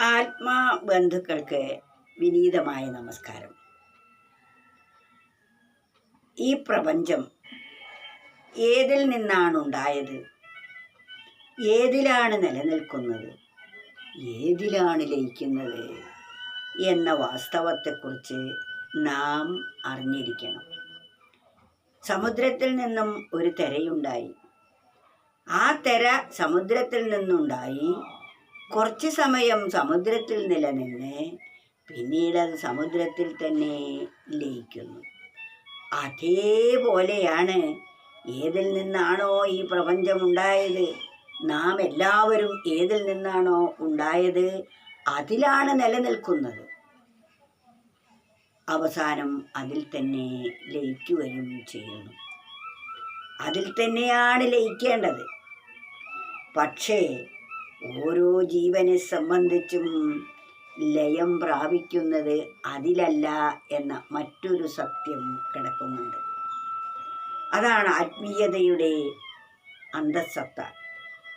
ആത്മാ ബന്ധുക്കൾക്ക് വിനീതമായ നമസ്കാരം. ഈ പ്രപഞ്ചം ഏതിൽ നിന്നാണ് ഉണ്ടായത് ഏതിലാണ് നിലനിൽക്കുന്നത്? ഏതിലാണ് ലയിക്കുന്നത്? എന്ന വാസ്തവത്തെക്കുറിച്ച് നാം അറിഞ്ഞിരിക്കണം. സമുദ്രത്തിൽ നിന്നും ഒരു തെരയുണ്ടായി. ആ തെര സമുദ്രത്തിൽ നിന്നുണ്ടായി. കുറച്ച് സമയം സമുദ്രത്തിൽ നിലനിന്ന് പിന്നീട് അത് സമുദ്രത്തിൽ തന്നെ ലയിക്കുന്നു. അതേപോലെയാണ് ഏതിൽ നിന്നാണോ ഈ പ്രപഞ്ചമുണ്ടായത് നാം എല്ലാവരും ഏതിൽ നിന്നാണോ ഉണ്ടായത്? അതിലാണ് നിലനിൽക്കുന്നത്. അവസാനം അതിൽ തന്നെ ലയിക്കുകയും ചെയ്യുന്നു. അതിൽ തന്നെയാണ് ലയിക്കേണ്ടത്. പക്ഷേ ഓരോ ജീവനെ സംബന്ധിച്ചും ലയം പ്രാപിക്കുന്നത് അതിലല്ല എന്ന മറ്റൊരു സത്യം കിടക്കുന്നുണ്ട്. അതാണ് ആത്മീയതയുടെ അന്തസത്ത.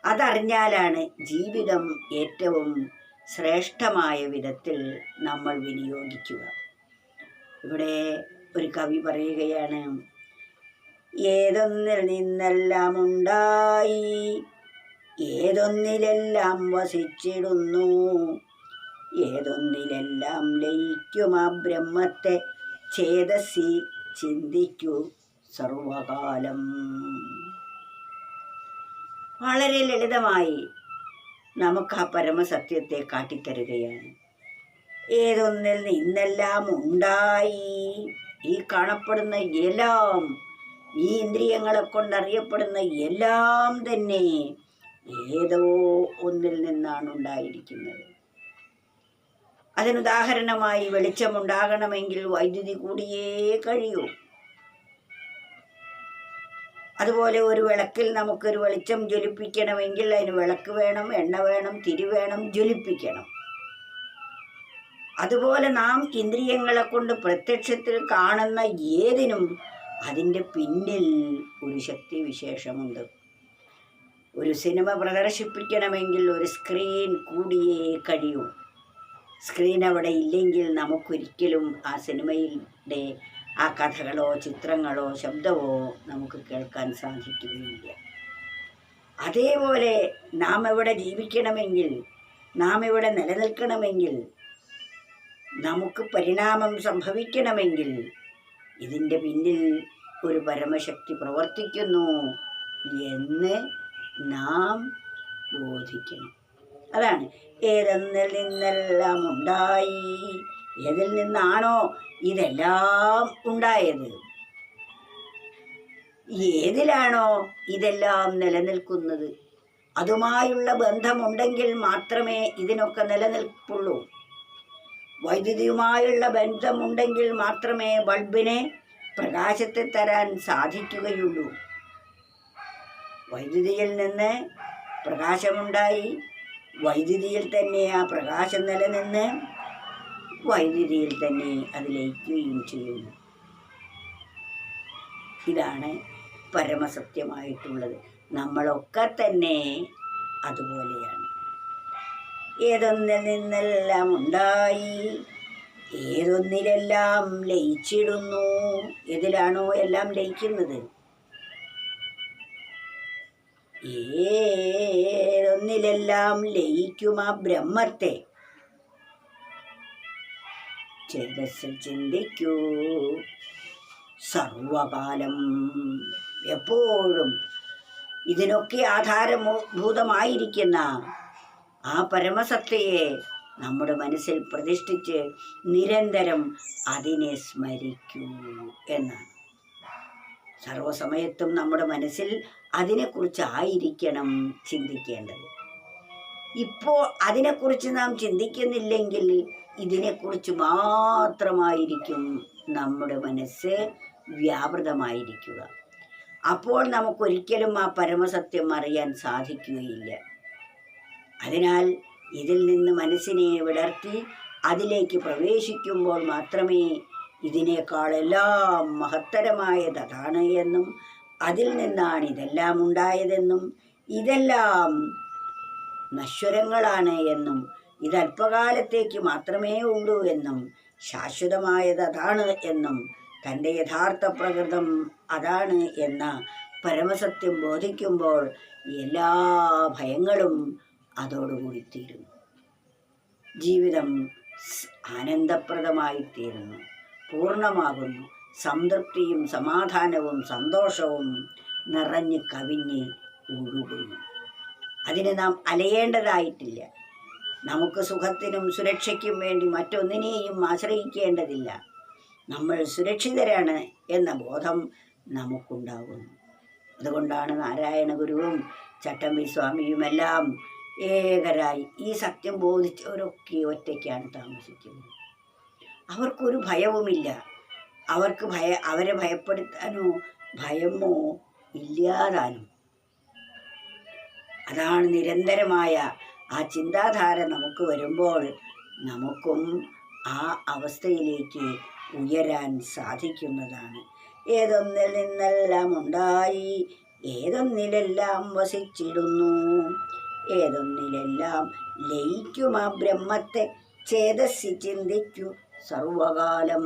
അതറിഞ്ഞാലാണ് ജീവിതം ഏറ്റവും ശ്രേഷ്ഠമായ വിധത്തിൽ നമ്മൾ വിനിയോഗിക്കുക. ഇവിടെ ഒരു കവി പറയുകയാണ് ഏതൊന്നിൽ നിന്നെല്ലാം ഉണ്ടായി ഏതൊന്നിലെല്ലാം വസിച്ചിടുന്നു? ഏതൊന്നിലെല്ലാം ലയിക്കും ആ ബ്രഹ്മത്തെ? ചേതസി ചിന്തിക്കൂ സർവകാലം. വളരെ ലളിതമായി നമുക്ക് ആ പരമസത്യത്തെ കാട്ടിത്തരുകയാണ്. ഏതൊന്നിൽ നിന്നെല്ലാം ഉണ്ടായി? ഈ കാണപ്പെടുന്ന എല്ലാം ഈ ഇന്ദ്രിയങ്ങളെ കൊണ്ടറിയപ്പെടുന്ന എല്ലാം തന്നെ ഏതോ ഒന്നിൽ നിന്നാണ് ഉണ്ടായിരിക്കുന്നത്. അതിനുദാഹരണമായി വെളിച്ചമുണ്ടാകണമെങ്കിൽ വൈദ്യുതി കൂടിയേ കഴിയൂ. അതുപോലെ ഒരു വിളക്കിൽ നമുക്കൊരു വെളിച്ചം ജ്വലിപ്പിക്കണമെങ്കിൽ അതിന് വിളക്ക് വേണം എണ്ണ വേണം തിരി വേണം ജ്വലിപ്പിക്കണം. അതുപോലെ നാം ഇന്ദ്രിയങ്ങളെ കൊണ്ട് പ്രത്യക്ഷത്തിൽ കാണുന്ന ഏതിനും അതിന്റെ പിന്നിൽ ഒരു ശക്തി വിശേഷമുണ്ട് ഒരു സിനിമ പ്രദർശിപ്പിക്കണമെങ്കിൽ ഒരു സ്ക്രീൻ കൂടിയേ കഴിയൂ. സ്ക്രീൻ അവിടെ ഇല്ലെങ്കിൽ നമുക്കൊരിക്കലും ആ സിനിമയിലെ ആ കഥകളോ ചിത്രങ്ങളോ ശബ്ദമോ നമുക്ക് കേൾക്കാൻ സാധിക്കുകയില്ല. അതേപോലെ നാം ഇവിടെ ജീവിക്കണമെങ്കിൽ നാം ഇവിടെ നിലനിൽക്കണമെങ്കിൽ നമുക്ക് പരിണാമം സംഭവിക്കണമെങ്കിൽ ഇതിന്റെ പിന്നിൽ ഒരു പരമശക്തി പ്രവർത്തിക്കുന്നു എന്ന് നാം ബോധിക്കണം. അതാണ്. ഏതെന്നിൽ നിന്നെല്ലാം ഉണ്ടായി? ഏതിൽ നിന്നാണോ ഇതെല്ലാം ഉണ്ടായത്? ഏതിലാണോ ഇതെല്ലാം നിലനിൽക്കുന്നത്? അതുമായുള്ള ബന്ധമുണ്ടെങ്കിൽ മാത്രമേ ഇതിനൊക്കെ നിലനിൽപ്പുള്ളൂ. വൈദ്യുതിയുമായുള്ള ബന്ധമുണ്ടെങ്കിൽ മാത്രമേ ബൾബിനെ പ്രകാശത്തെ തരാൻ സാധിക്കുകയുള്ളൂ. വൈദ്യുതിയിൽ നിന്ന് പ്രകാശമുണ്ടായി. വൈദ്യുതിയിൽ തന്നെ ആ പ്രകാശം നിലനിന്ന് വൈദ്യുതിയിൽ തന്നെ അത് ലയിക്കുകയും ചെയ്യുന്നു ഇതാണ് പരമസത്യമായിട്ടുള്ളത്. നമ്മളൊക്കെ തന്നെ അതുപോലെയാണ്. ഏതൊന്നിൽ നിന്നെല്ലാം ഉണ്ടായി ഏതൊന്നിലെല്ലാം ലയിച്ചിടുന്നു എതിലാണോ എല്ലാം ലയിക്കുന്നത്? ഏതൊന്നിലെല്ലാം ലയിക്കും ആ ബ്രഹ്മത്തെ. ചേതസ് ചിന്തിക്കൂ. സർവകാലം എപ്പോഴും ഇതിനൊക്കെ ആധാരഭൂതമായിരിക്കുന്ന ആ പരമസത്തയെ നമ്മുടെ മനസ്സിൽ പ്രതിഷ്ഠിച്ച് നിരന്തരം അതിനെ സ്മരിക്കൂ എന്നാണ്. സർവസമയത്തും നമ്മുടെ മനസ്സിൽ അതിനെക്കുറിച്ചായിരിക്കണം ചിന്തിക്കേണ്ടത്. ഇപ്പോൾ അതിനെക്കുറിച്ച് നാം ചിന്തിക്കുന്നില്ലെങ്കിൽ ഇതിനെക്കുറിച്ച് മാത്രമായിരിക്കും നമ്മുടെ മനസ്സ് വ്യാപൃതമായിരിക്കുക. അപ്പോൾ നമുക്കൊരിക്കലും ആ പരമസത്യം അറിയാൻ സാധിക്കുകയില്ല. അതിനാൽ ഇതിൽ നിന്ന് മനസ്സിനെ വിടർത്തി അതിലേക്ക് പ്രവേശിക്കുമ്പോൾ മാത്രമേ ഇതിനേക്കാളെല്ലാം എല്ലാം മഹത്തരമായതാണ് എന്നും അതിൽ നിന്നാണ് ഇതെല്ലാം ഉണ്ടായതെന്നും ഇതെല്ലാം നശ്വരങ്ങളാണ് എന്നും ഇതല്പകാലത്തേക്ക് മാത്രമേ ഉള്ളൂ എന്നും ശാശ്വതമായത് അതാണ് എന്നും തന്റെ യഥാർത്ഥ പ്രകൃതം അതാണ് എന്ന പരമസത്യം ബോധിക്കുമ്പോൾ എല്ലാ ഭയങ്ങളും അതോടുകൂടി തീരുന്നു. ജീവിതം ആനന്ദപ്രദമായി തീരുന്നു പൂർണമാകുന്നു സംതൃപ്തിയും സമാധാനവും സന്തോഷവും നിറഞ്ഞ് കവിഞ്ഞ് ഒഴുകുന്നു അതിന് നാം അലയേണ്ടതായിട്ടില്ല. നമുക്ക് സുഖത്തിനും സുരക്ഷയ്ക്കും വേണ്ടി മറ്റൊന്നിനെയും ആശ്രയിക്കേണ്ടതില്ല. നമ്മൾ സുരക്ഷിതരാണ് എന്ന ബോധം നമുക്കുണ്ടാകുന്നു. അതുകൊണ്ടാണ് നാരായണ ഗുരുവും ചട്ടമ്പി സ്വാമിയുമെല്ലാം ഏകരായി ഈ സത്യം ബോധിച്ചവരൊക്കെ ഒറ്റയ്ക്കാണ് താമസിക്കുന്നത്. അവർക്കൊരു ഭയവുമില്ല. അവർക്ക് ഭയ അവരെ ഭയപ്പെടുത്താനോ ഭയമോ ഇല്ലാതാനും. അതാണ് നിരന്തരമായ ആ ചിന്താധാര നമുക്ക് വരുമ്പോൾ നമുക്കും ആ അവസ്ഥയിലേക്ക് ഉയരാൻ സാധിക്കുന്നതാണ്. ഏതൊന്നിൽ നിന്നെല്ലാം ഉണ്ടായി ഏതൊന്നിലെല്ലാം വസിച്ചിടുന്നു ഏതൊന്നിലെല്ലാം ലയിക്കും ആ ബ്രഹ്മത്തെ ചേതസ്സി ചിന്തിക്കൂ. സർവകാലം.